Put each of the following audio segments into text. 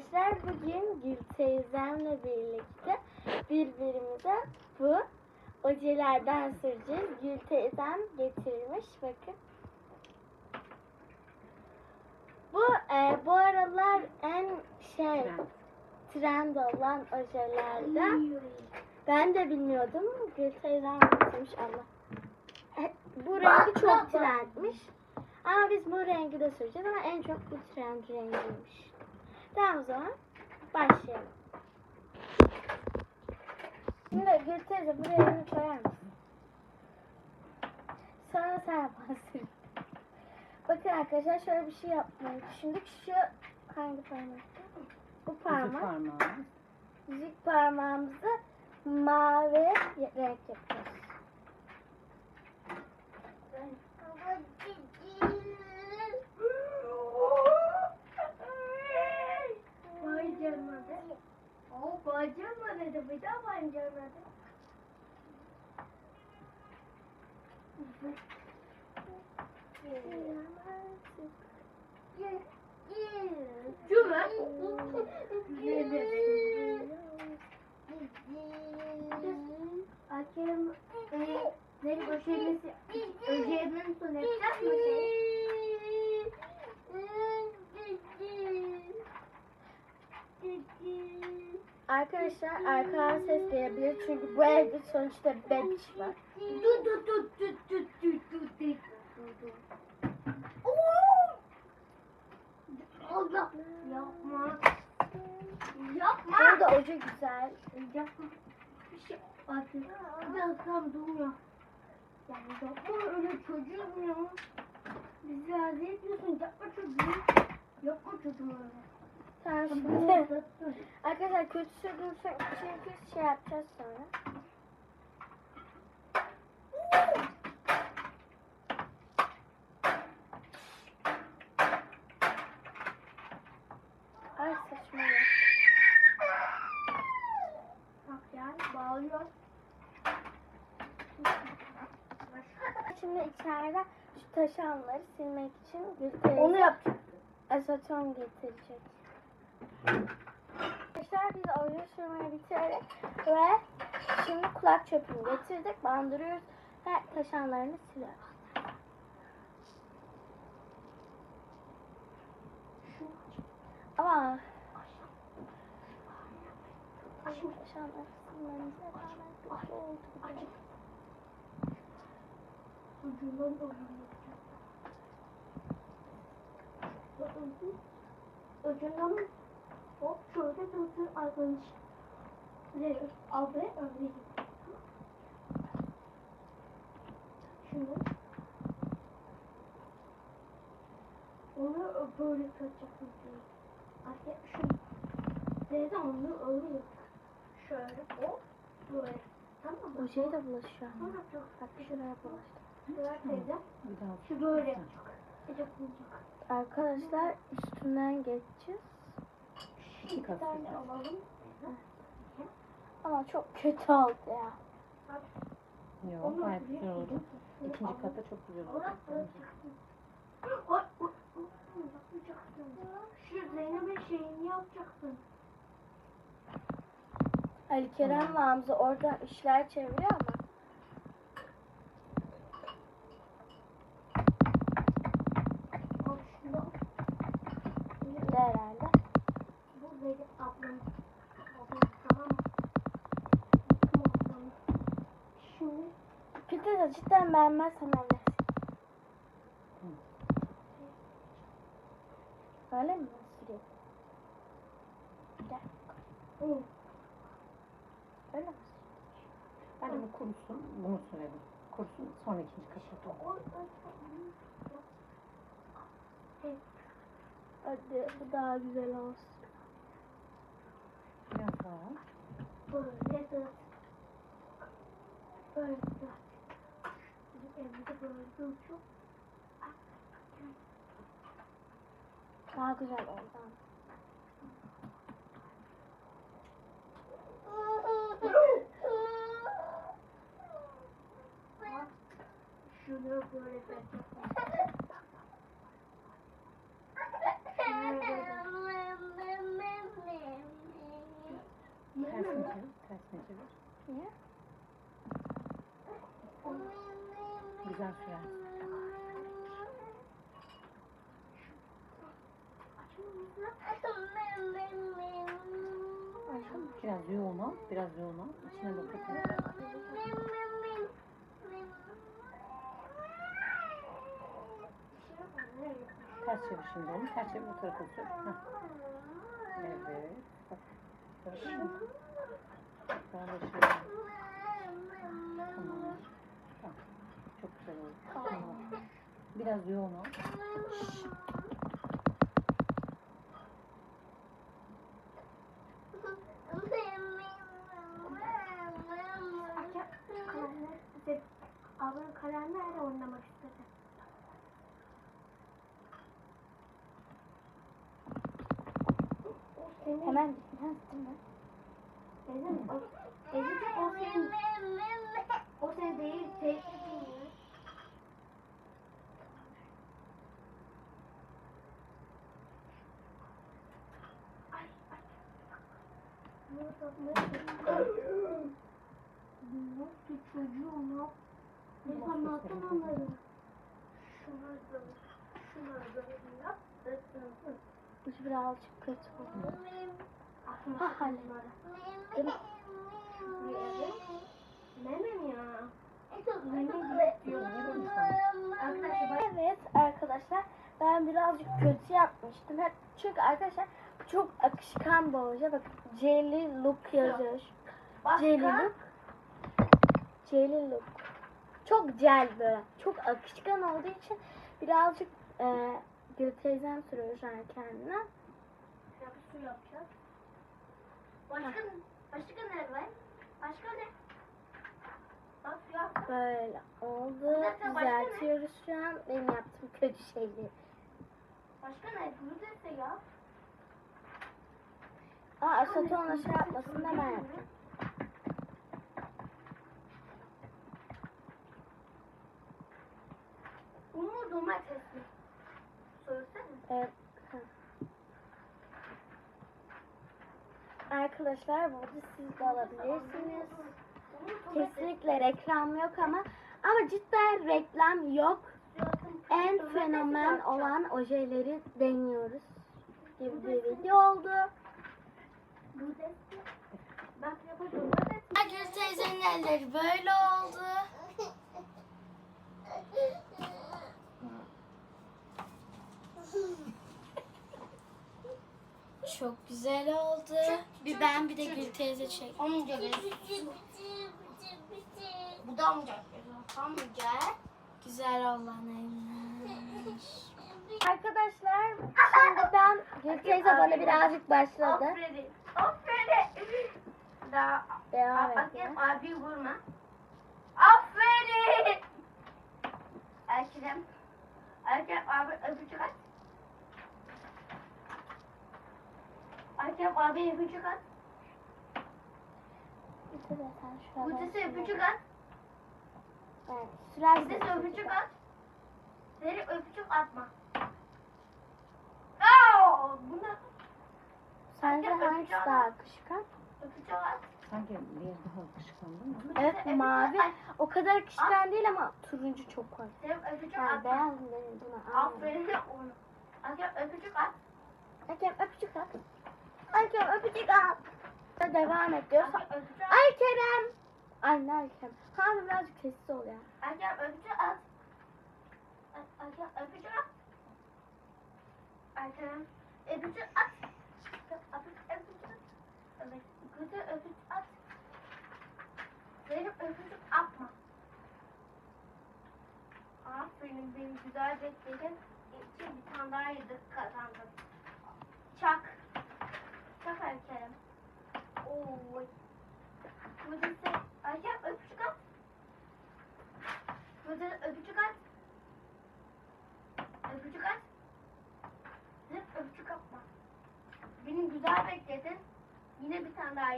arkadaşlar bugün Gül teyzemle birlikte birbirimize bu ojelerden süreceğiz. Gül teyzem getirmiş bakın. Bu e, bu aralar en şey trend olan ojelerden. Ben de bilmiyordum. Gül teyzem getirmiş Allah. E, bu rengi çok trendmiş. Ama biz bu rengi de süreceğiz ama en çok bu trend rengiymiş. Tamam o zaman başlayalım. Şimdi Gül teyze buraya elini koyar mısın? Sonra sen yaparsın. Bakın arkadaşlar şöyle bir şey yapmayı düşündük. Şu hangi parmakta? Bu parmak. parmağı. Yüzük parmağımızı mavi renk yapıyoruz. Vay canına dedi. Bir daha vay canına de. Cuma. Hakem ne boşanması öceğimin sonu yapacak mı şey? Arkadaşlar arkadan ses gelebilir çünkü bu evde sonuçta bebiş var. Dur dur dur dur dur dur dur dur dur. Allah yapma. Yapma. Burada oje güzel. Yapma. Bir şey artık. Biraz tam durmuyor. Yani yapma öyle çocuğum ya. Bizi razı etmiyorsun. Yapma çocuğum. Yapma çocuğum öyle. Arkadaşlar kötü sürdüğüm çünkü şey yapacağız sonra. Ay saçma ya. Bak yani bağlıyor. Şimdi içeride şu taşanları silmek için Gül Onu yapacak. aseton getirecek. Arkadaşlar biz oje sürmeyi bitirdik ve şimdi kulak çöpünü getirdik, bandırıyoruz ve taşanlarını siliyoruz. Ama onu yapacak. Hop şöyle dursun arkadaş. Verir. Al ve öyle Şunu. Onu böyle tutacaksın. Artık şu. Zeyda onu öyle yap. Şöyle hop böyle. Tamam mı? Ojeyi de bulaşıyor. Sonra çok Bak şuraya bulaştı. Şu böyle. Yapacak. Arkadaşlar üstünden geçeceğiz. Bir tane alalım. Ama çok kötü oldu ya. Yok gayet güzel oldu. İkinci kata çok güzel oldu. Şu Zeynep'in şeyini yapacaksın. Ali Kerem ve Hamza oradan işler çeviriyor ama. De cidden beğenmezsem öylesin. Öyle mi? Süreyim. Gel. Hı. Öyle mi? Ben de bu kurusun. Bunu sürelim. Kurusun sonra ikinci oy, oy. Hadi bu daha güzel olsun. Biraz daha. Böyle dört. Böyle çok daha güzel oradan. Şunu böyle ben Ters mi çevir? Ters mi çevir? Niye? Güzel suya. Biraz yoğun ol. Biraz yoğun ol. İçine bakıp. Ters çevir şimdi onu. Ters çevir bu tarafa sür. Evet. Bak. Bak şimdi. Daha da şey. Güzel oldu. Tamam. Biraz yoğun ol. Ablanın nerede oynamak istedi? O senin Hemen? Teyzem, o, teyzeciğim o senin, o senin değil, teyzeciğim. Ay, ay. Yaptı çocuğum, ne yaptı? Ne anlattın onları? Şunları da, şunları da yap. Bu birazcık kötü oldu. Aklıma bunlara. Değil mi? Memem ya. Evet arkadaşlar ben birazcık kötü yapmıştım. Hep çünkü arkadaşlar çok akışkan bir oje. Bakın Jelly Look yazıyor. Jelly Look. Jelly Look. Çok gel böyle. Çok akışkan olduğu için birazcık e, Gül teyzem sürüyor şu an kendine. Su yapacağız. Başka, başka ne var? Başka ne? Bak. Böyle oldu. Düzeltiyoruz şu an. Benim yaptığım kötü şeyleri. Başka ne? Bunu dese ya. Aa Asat'ı ona şey yapmasın da ben yaptım. Un mu domates mi? Söylesene. Evet. Arkadaşlar burada siz de alabilirsiniz. Kesinlikle reklam yok ama ama cidden reklam yok. En fenomen yapacağım. olan ojeleri deniyoruz gibi bir video oldu. Gül teyzenin elleri böyle oldu. Çok güzel oldu. Bir ben bir de Gül teyze çek. Amca Bu da amca. Amca. Güzel olan eller. Arkadaşlar şimdi ben Gül teyze bana birazcık başladı. Aferin. Aferin. Daha Devam Bakayım ediyor. abi vurma. Aferin. Erkeğim. Erkeğim abi öpücük at. Erkeğim abi öpücük at. Bir de sen öpücük at. Evet, sürer Kutisi öpücük at. Seni öpücük atma. Aa, buna Sence hangisi daha akışkan? sanki bir daha kışkandın mı? Kutisi Evet mavi o kadar akışkan değil ama turuncu çok koy. Yani beyaz benim buna. Aferin onu. Erkeğim öpücük at. Erkem öpücük at. Erkem öpücük at. Devam at. Ay Kerem. Ay ne Erkem. Hanım birazcık sessiz ol ya. Erkeğim öpücük at. Erkeğim öpücük at. Erkeğim öpücük at. Evet. Güzel öpücük at. Benim öpücük atma. Aferin benim güzel bekledim. İçin bir tane daha yedik kazandım. Çak. Çak erkeğim. Oy. Kudüs'e erkeğim öpücük at. Kudüs'e öpücük at. Öpücük at. Hep öpücük atma. Güzel bekledin. Yine bir tane daha.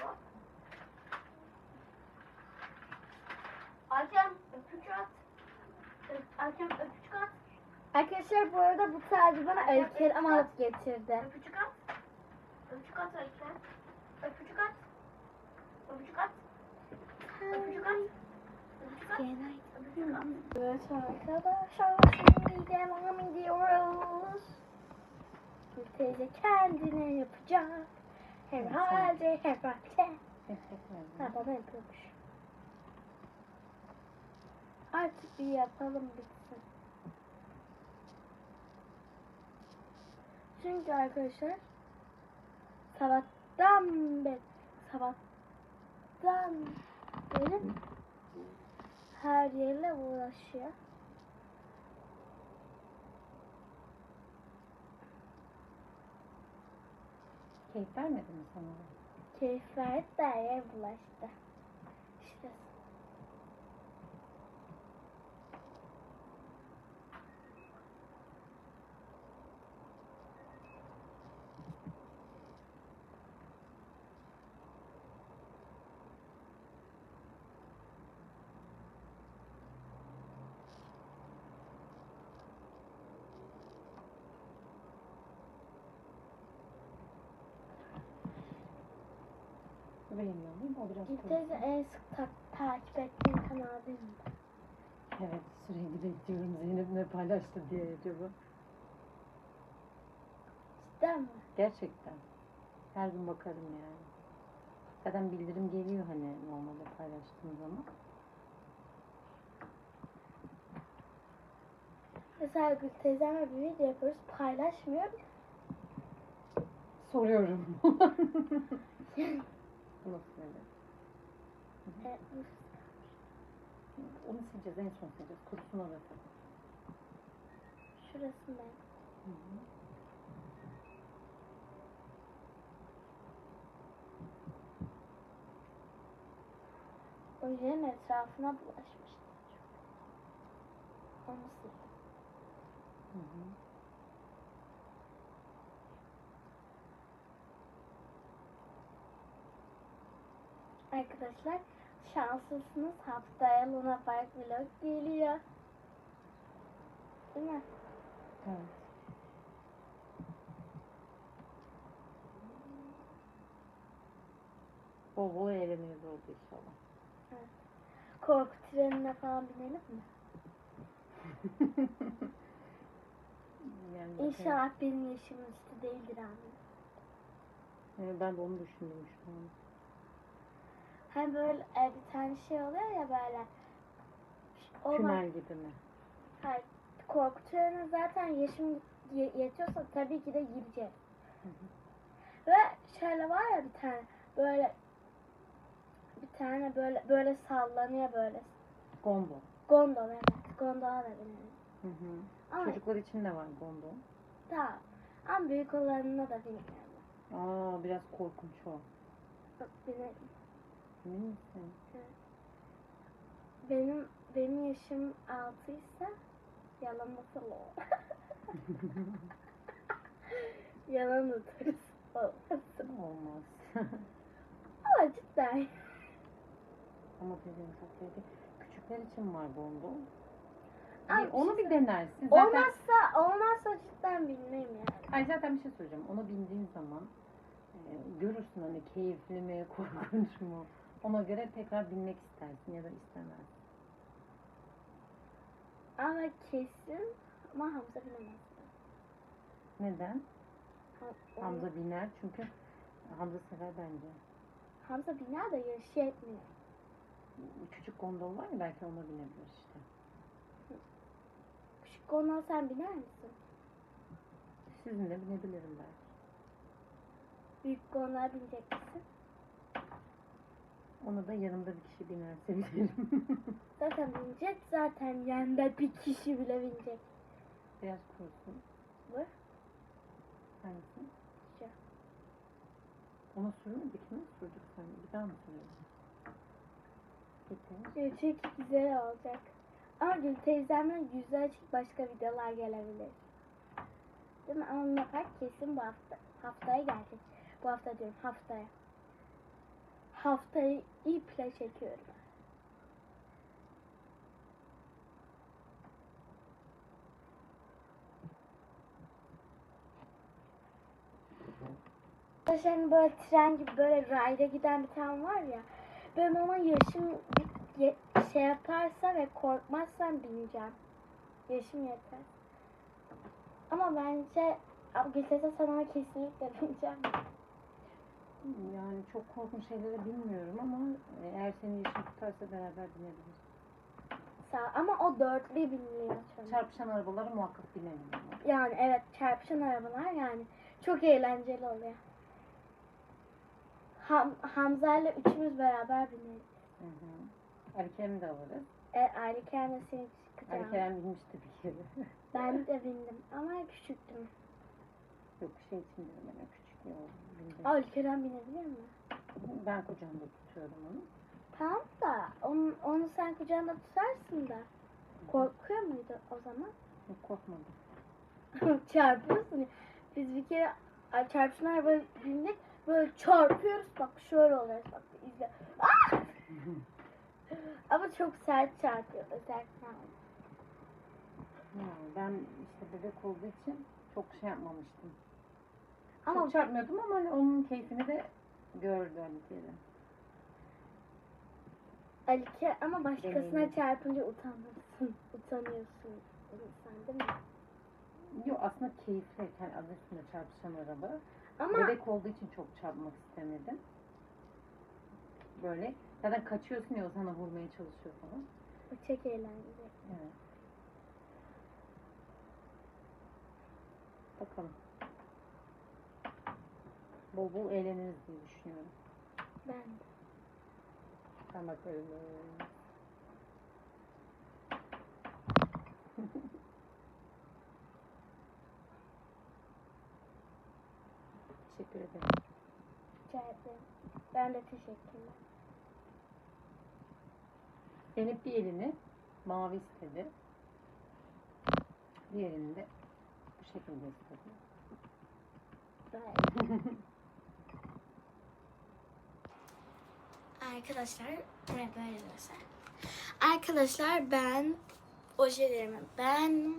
Hop. Erkeğim öpücük at. Erkeğim öpücük at. Arkadaşlar bu arada bu tacı bana Kerem alıp getirdi. Öpücük at. Öpücük at Erkeğim. Öpücük at. Öpücük at. Öpücük at. Öpücük at. Öpücük at. Evet arkadaşlar şimdi devam ediyoruz. Bir teyze kendine yapacak. Herhalde herhalde. Ha bana yapıyormuş. Artık bir yapalım bitsin. Çünkü arkadaşlar sabahtan beri sabahtan beri her yerle uğraşıyor. Keyif vermedi mi sana? Keyif verdi de yer bulaştı. İşte Beğeniyor muyum? O biraz İlk teyze en sık ta- takip ettiğin kanal değil mi? Evet sürekli bekliyorum Zeynep ne paylaştı diye acaba. Cidden mi? Gerçekten. Her gün bakarım yani. Zaten bildirim geliyor hani normalde paylaştığım zaman. Mesela Gül teyzemle bir video yapıyoruz paylaşmıyor. Soruyorum. Nasıl öyle? E, Onu sileceğiz en son sileceğiz. Kurusun orası. şurasından. Hı hı. O yerin etrafına bulaşmıştı. Onu sildim. Hı hı. Arkadaşlar şanslısınız. Haftaya Luna Park vlog geliyor. Değil mi? Evet. Bol bol eğleniyoruz orada inşallah. Korku trenine falan binelim mi? yani. İnşallah benim yaşımın üstü değildir abi. Yani ben de onu düşündüm şu an. Hem böyle e, bir tane şey oluyor ya böyle. O. Tünel gibi mi? Hayır, korku trenine zaten yaşım ye- yetiyorsa tabii ki de hı. Ve şöyle var ya bir tane böyle bir tane böyle böyle sallanıyor böyle. Gondol. Gondol evet. Gondola da binelim. Hı hı. Ama Çocuklar için de var gondol. tamam. Ama büyük olanına da bilmiyorum. Aa biraz korkunç o. Benim, Emin misin? benim, benim yaşım 6 ise yalan nasıl o? yalan atarız. Olmaz. Ama cidden. Ama dediğim çok sevdi. Küçükler için var gondol. Abi, Bir- onu bir bir şey denersin. Zaten, Olmazsa, olmazsa cidden bilmem yani. Ay zaten bir şey söyleyeceğim. Ona bindiğin zaman e, görürsün hani keyifli mi, korkunç mu. Ona göre tekrar binmek istersin ya da istemezsin. Ama kesin ama Hamza bilemez. Neden? Ham- Hamza biner çünkü Hamza sever bence. Hamza biner de yarışı etmiyor. Küçük gondol var ya belki ona binebilir işte. Küçük gondol sen biner misin? Sizinle binebilirim belki. Büyük gondola binecek misin? Ona da yanımda bir kişi binerse binerim. Zaten binecek zaten yanında bir kişi bile binecek. Biraz kurusun. Bu Hangisi? şu. Ona sürmedik mi? Sürdük sen. Bir daha mı? Getir. Evet, Çok güzel olacak. Ama Gül teyzemle yüzü açık başka videolar gelebilir. Değil mi? Ama Park kesin bu hafta. Haftaya gelecek. Bu hafta diyorum haftaya. Haftayı iple çekiyorum. Hani böyle tren gibi böyle rayda giden bir tane var ya. Ben ona yaşım şey yaparsa ve korkmazsam bineceğim. Yaşım yeter. Ama bence Gülses'e sana kesinlikle bineceğim. Yani çok korkunç şeyleri bilmiyorum ama eğer senin yaşın tutarsa beraber binebiliriz. Sağ ama o dörtlü çünkü. Çarpışan arabalara muhakkak binelim. Yani evet çarpışan arabalar yani çok eğlenceli oluyor. Ham, Hamza ile üçümüz beraber bineriz. Hı hı. Ali Kerem'i de alırız. E, Ali Kerem'le seni Ali çıkacağım. Kerem binmişti bir kere. Ben de bindim ama küçüktüm. Yok şey için dedim hemen küçük bir oğlum. Bindim. Ali Kerem binebilir mi? Ben kucağımda tutuyorum onu. Tamam da onu, onu sen kucağında tutarsın da. Korkuyor muydu o zaman? Yok, korkmadım. Çarpıyorsun. Biz bir kere ay, çarpışan arabaya bindik. Böyle çarpıyoruz. Bak şöyle oluyor. Bak izle. Ah! Ama çok sert çarpıyor. Ya, ben işte bebek olduğu için çok şey yapmamıştım. Ama Çok çarpmıyordum ama hani onun keyfini de gördü Ali Kerem. Ali Ke- ama başkasına Deneyim. çarpınca utanırsın. Utanıyorsun insan değil mi? Yok aslında keyifli. Yani adı üstünde çarpışan araba. Ama Bebek olduğu için çok çarpmak istemedim. Böyle. Zaten kaçıyorsun ya o sana vurmaya çalışıyor falan. o çok eğlenceli. Evet. Bakalım. Bol bol eğleniriz diye düşünüyorum. Ben de. Ben bakarım. Teşekkür ederim. Rica ederim. Ben de teşekkürler. Zeynep bir elini mavi istedi. Diğerini de bu şekilde istedi. Arkadaşlar, evet böyle arkadaşlar. Arkadaşlar ben ojelerimi ben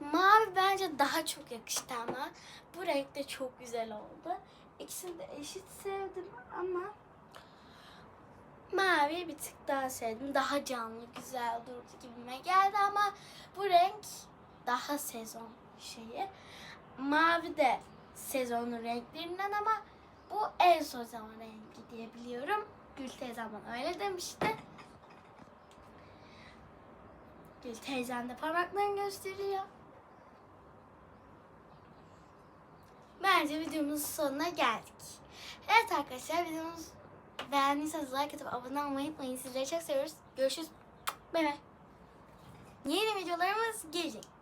mavi bence daha çok yakıştı ama bu renk de çok güzel oldu. İkisini de eşit sevdim ama mavi bir tık daha sevdim. Daha canlı, güzel durdu gibime geldi ama bu renk daha sezon şeyi. Mavi de sezonun renklerinden ama bu en son zaman rengi diyebiliyorum. Gül teyzem bana öyle demişti. Gül teyzem de parmaklarını gösteriyor. Bence videomuzun sonuna geldik. Evet arkadaşlar videomuz beğendiyseniz like atıp abone olmayı unutmayın. Sizleri çok seviyoruz. Görüşürüz. Bay bay. Yeni videolarımız gelecek.